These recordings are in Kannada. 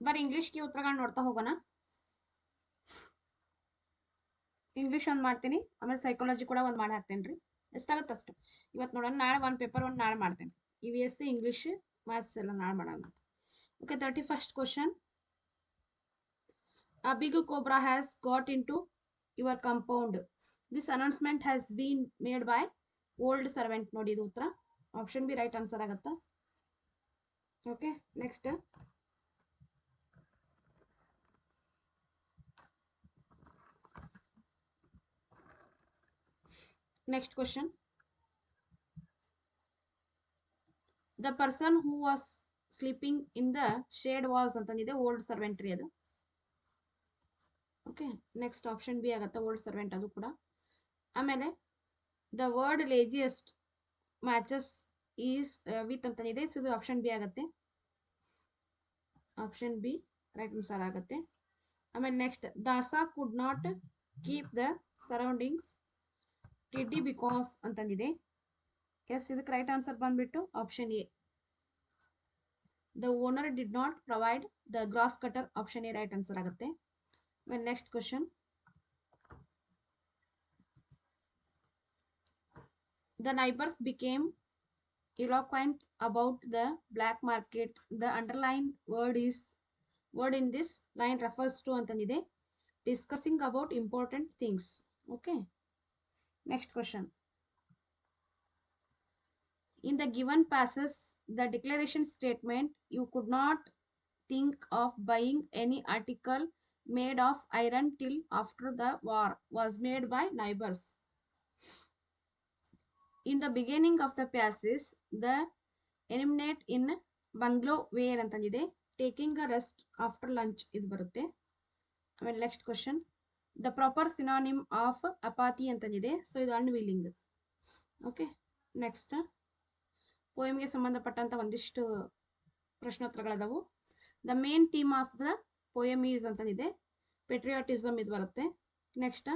ಬರೀ ಇಂಗ್ಲೀಷ್ಗೆ ಉತ್ತರಗಳನ್ನ ನೋಡ್ತಾ ಹೋಗೋಣ. ಇಂಗ್ಲಿಷ್ ಒಂದು ಮಾಡ್ತೀನಿ, ಆಮೇಲೆ ಸೈಕಾಲಜಿ ಕೂಡ ಒಂದು ಮಾಡಿ ಹಾಕ್ತೇನೆ ರೀ. ಎಷ್ಟಾಗುತ್ತೆ ಅಷ್ಟು. ಇವತ್ತು ನೋಡೋಣ, ನಾಳೆ ಒಂದು ಪೇಪರ್ ಒಂದು ನಾಳೆ ಮಾಡ್ತೇನೆ. E V S C English maths ಎಲ್ಲ ನಾಳೆ ಮಾಡೋಣ okay thirty first question A big cobra has got into your compound. This announcement has been made by old servant. ನೋಡಿ ಇದು ಉತ್ತರ. ಆಪ್ಷನ್ ಬಿ ರೈಟ್ ಆನ್ಸರ್ ಆಗತ್ತಾ? Okay next next question the person who was sleeping in the shade was ಅಂತಂದಿದೆ old servant ಅದು. ಓಕೆ ನೆಕ್ಸ್ಟ್ ಆಪ್ಷನ್ ಬಿ ಆಗುತ್ತೆ ಓಲ್ಡ್ ಸರ್ವೆಂಟ್ ಅದು ಕೂಡ. ಆಮೇಲೆ the word laziest matches is with ಅಂತನಿದೆ so ಇದು ಆಪ್ಷನ್ ಬಿ ಆಗುತ್ತೆ. ಆಪ್ಷನ್ ಬಿ ರೈಟ್ ಆನ್ಸರ್ ಆಗುತ್ತೆ. ಆಮೇಲೆ next Daasa could not keep the surroundings ಟಿಡ್ಡಿ because ಅಂತಂದಿದೆ S ಇದಕ್ಕೆ ರೈಟ್ ಆನ್ಸರ್ ಬಂದ್ಬಿಟ್ಟು option A the owner did not provide the grass cutter option A right answer ಆಗುತ್ತೆ ಆಮೇಲೆ next question the neighbours became eloquent about the black market the underlined word is word in this line refers to ಅಂತಂದಿದೆ discussing about important things okay Next question in the given passes the declaration statement you could not think of buying any article made of iron till after the war was made by neighbors in the beginning of the passage the eliminate in bungalow where ಅಂತಂದಿದೆ taking a rest after lunch ಇದು ಬರುತ್ತೆ ಆಮೇಲೆ next question the proper synonym of apathy ಅಂತಂದಿದೆ so ಇದು ಅನ್ವೀಲಿಂಗ್ ಓಕೆ ನೆಕ್ಸ್ಟ್ ಪೋಯಮ್ಗೆ ಸಂಬಂಧಪಟ್ಟಂತ ಒಂದಿಷ್ಟು ಪ್ರಶ್ನೋತ್ತರಗಳಾದವು. The main theme of the poem is ಅಂತಂದಿದೆ patriotism ಇದು ಬರುತ್ತೆ. Next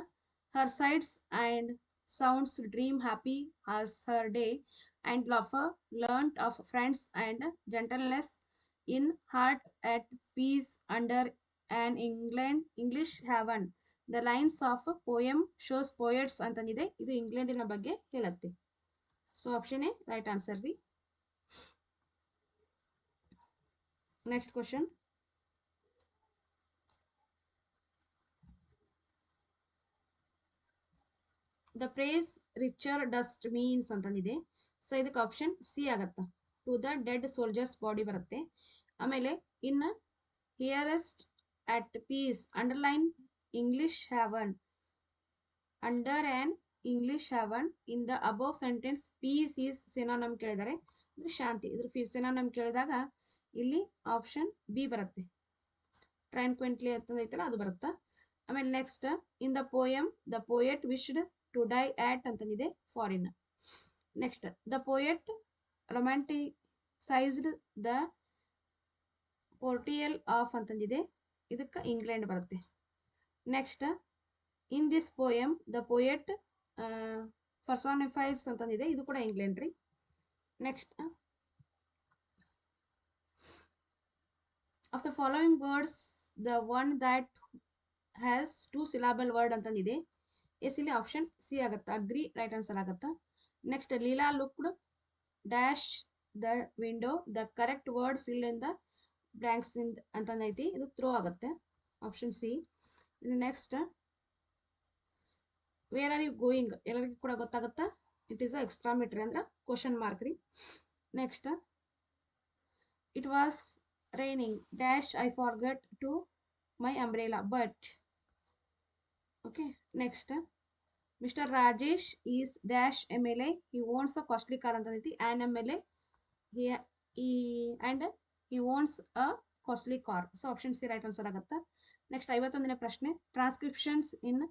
her sides and sounds dream happy as her day and laugh learned of friends and gentleness in heart at peace under and England English heaven the lines of poem shows poets ಅಂತಂದಿದೆ. ಇದು ಇಂಗ್ಲೆಂಡಿನ ಬಗ್ಗೆ ಹೇಳುತ್ತೆ. So option A right answer ರೀ next question the praise richer dust means ಅಂತಂದಿದೆ. So ಇದಕ್ಕೆ ಆಪ್ಷನ್ ಸಿ ಆಗತ್ತ? To the dead soldiers body ಬರುತ್ತೆ. ಆಮೇಲೆ, ಇನ್ನು ಹಿಯರೆಸ್ಟ್ at peace underline English heaven under an English heaven in the above sentence peace is synonym ಕೇಳಿದ್ದಾರೆ ಅಂದ್ರೆ ಶಾಂತಿ, ಇದ್ರ ಸಿನಾನಮ್ ಕೇಳಿದಾಗ, ಇಲ್ಲಿ ಆಪ್ಷನ್ ಬಿ ಬರುತ್ತೆ. ಟ್ರಾನ್ಕ್ವೆಂಟ್ಲಿ ಅಂತಂದೈತಲ್ಲ ಅದು ಬರುತ್ತಾ? ಆಮೇಲೆ next in the poem the poet wished to die at ಅಂತಂದಿದೆ foreign next the poet romanticised the portrayal of ಅಂತಂದಿದೆ, ಇದಕ್ಕೆ ಇಂಗ್ಲೆಂಡ್ ಬರುತ್ತೆ. Next in this poem the poet personifies ಅಂತಂದಿದೆ ಇದು ಕೂಡ ಇಂಗ್ಲೆಂಡ್ ರೀ. Next of the following words the one that has two syllable word ಅಂತಂದಿದೆ S ಇಲ್ಲಿ ಆಪ್ಷನ್ ಸಿ ಆಗುತ್ತೆ? ಅಗ್ರಿ ರೈಟ್ ಆನ್ಸರ್ ಆಗುತ್ತೆ? Next Leela looked dash the window the correct word fill in the blanks ಇಂದ ಅಂತಂದೈತಿ ಇದು ಥ್ರೋ ಆಗುತ್ತೆ. Option C next where are you going ಎಲ್ಲರಿಗೂ ಕೂಡ ಗೊತ್ತಾಗುತ್ತಾ ಇಟ್ ಈಸ್ ಅ ಎಕ್ಸ್ಟ್ರಾಮಿಟ್ರಿ ಅಂದ್ರೆ ಕ್ವಶನ್ ಮಾರ್ಕ್ ರೀ next it was raining dash I forget to my umbrella but okay next mr rajesh is dash mla he owns a costly car ಅಂತಂದೈತಿ an mla he, he and he owns a costly car so option c right answer ಆಗತ್ತಾ ನೆಕ್ಸ್ಟ್ ಐವತ್ತೊಂದನೇ ಪ್ರಶ್ನೆ. Transcriptions in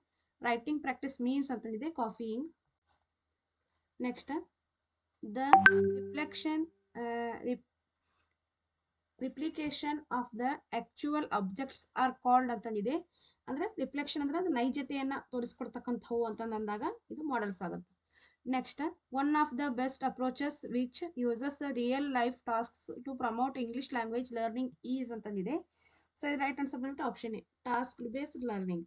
writing practice means ಅಂತಂದಿದೆ copying next the reflection replication of the actual objects are called ಅಂತಂದಿದೆ ಅಂದ್ರೆ ರಿಫ್ಲೆಕ್ಷನ್ ಅಂದ್ರೆ ಅದು ನೈಜತೆಯನ್ನ ತೋರಿಸ್ಕೊಡ್ತಕ್ಕಂಥವು ಅಂತಂದಾಗ ಇದು ಮಾಡೆಲ್ಸ್ ಆಗುತ್ತೆ. Next one of the best approaches which uses real life tasks to promote English language learning is ಅಂತಂದಿದೆ so right answer ಬಂದ್ಬಿಟ್ಟು option A task based learning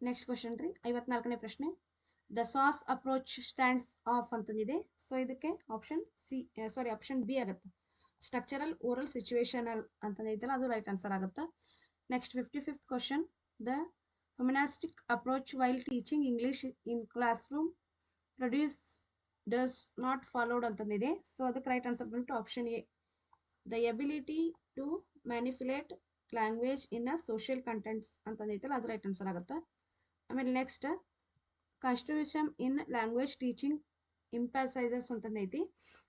next question ರೀ, ಐವತ್ನಾಲ್ಕನೇ ಪ್ರಶ್ನೆ. The SOS approach stands for ಅಂತಂದಿದೆ. So ಇದಕ್ಕೆ option C sorry option B ಆಗುತ್ತೆ. ಸ್ಟ್ರಕ್ಚರಲ್ ಓರಲ್ ಸಿಚುವೇಶನಲ್ ಅಂತಂದೈತಲ್ಲ ಅದು ರೈಟ್ ಆನ್ಸರ್ ಆಗುತ್ತೆ. Next fifty fifth question the humanistic approach while teaching English in class room produce does not followed ಅಂತಂದಿದೆ. So ಅದಕ್ಕೆ ರೈಟ್ ಆನ್ಸರ್ ಬಂದ್ಬಿಟ್ಟು option A the ability to manipulate language in a social contents ಅಂತಂದೈತಲ್ಲ ಅದು ರೈಟ್ ಆನ್ಸರ್ ಆಗುತ್ತೆ. ಆಮೇಲೆ next constitution in language teaching emphasises ಅಂತಂದೈತಿ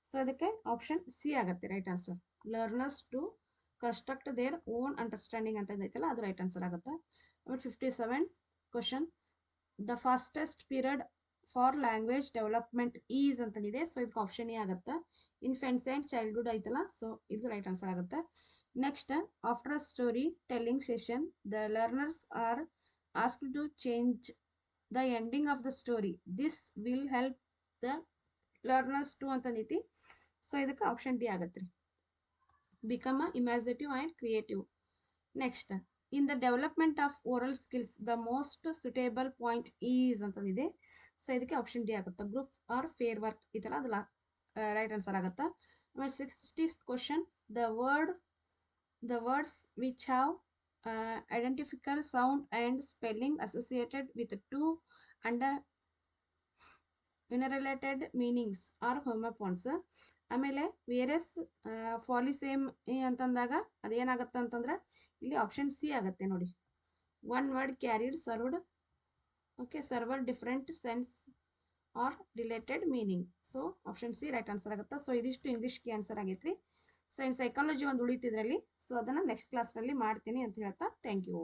so ಅದಕ್ಕೆ ಆಪ್ಷನ್ ಸಿ ಆಗುತ್ತೆ right answer learners to construct their own understanding ಅಂತಂದೈತಲ್ಲ ಅದು ರೈಟ್ ಆನ್ಸರ್ ಆಗುತ್ತೆ. ಆಮೇಲೆ fifty seven question the fastest period for language development is ಅಂತಂದಿದೆ. So ಇದಕ್ಕೆ ಆಪ್ಷನ್ ಎ ಆಗುತ್ತೆ. ಇನ್ಫೆನ್ಸ್ ಆ್ಯಂಡ್ ಚೈಲ್ಡ್ಹುಡ್ ಐತಲ್ಲ ಸೊ ಇದು ರೈಟ್ ಆನ್ಸರ್ ಆಗುತ್ತೆ. Next after story telling session the learners are ask to change the ending of the story this will help the learners to ಅಂತಂದೈತಿ. So ಇದಕ್ಕೆ ಆಪ್ಷನ್ ಡಿ ಆಗತ್ತೆ ರೀ. Become a imaginative and creative next in the development of oral skills the most suitable point is ಅಂತಂದಿದೆ. So ಇದಕ್ಕೆ ಆಪ್ಷನ್ ಡಿ ಆಗುತ್ತೆ. ಗ್ರೂಪ್ ಆರ್ ಫೇರ್ ವರ್ಕ್ ಇದೆಲ್ಲ ಅದಲ್ಲ ರೈಟ್ ಆನ್ಸರ್ ಆಗುತ್ತೆ. ಆಮೇಲೆ sixties question the word the words which have identical sound and spelling associated with two and unrelated meanings are homophones ಆಮೇಲೆ ವೇರಿಯಸ್ ಫಾಲಿಸೇಮ್ ಅಂತಂದಾಗ ಅದೇನಾಗುತ್ತೆ ಅಂತಂದ್ರೆ, ಇಲ್ಲಿ ಆಪ್ಷನ್ ಸಿ ಆಗುತ್ತೆ ನೋಡಿ. One word carried served okay server different sense are related meaning so option C right answer ಆಗುತ್ತೆ. ಸೊ ಇದಿಷ್ಟು ಇಂಗ್ಲೀಷ್ಗೆ ಆನ್ಸರ್ ಆಗೈತ್ರಿ. ಸೊ ಇನ್ನು ಸೈಕಾಲಜಿ ಒಂದು ಉಳಿತಿದ್ರಲ್ಲಿ. ಸೊ ಅದನ್ನು ನೆಕ್ಸ್ಟ್ ಕ್ಲಾಸ್ನಲ್ಲಿ ಮಾಡ್ತೀನಿ ಅಂತ ಹೇಳ್ತಾ ಥ್ಯಾಂಕ್ ಯು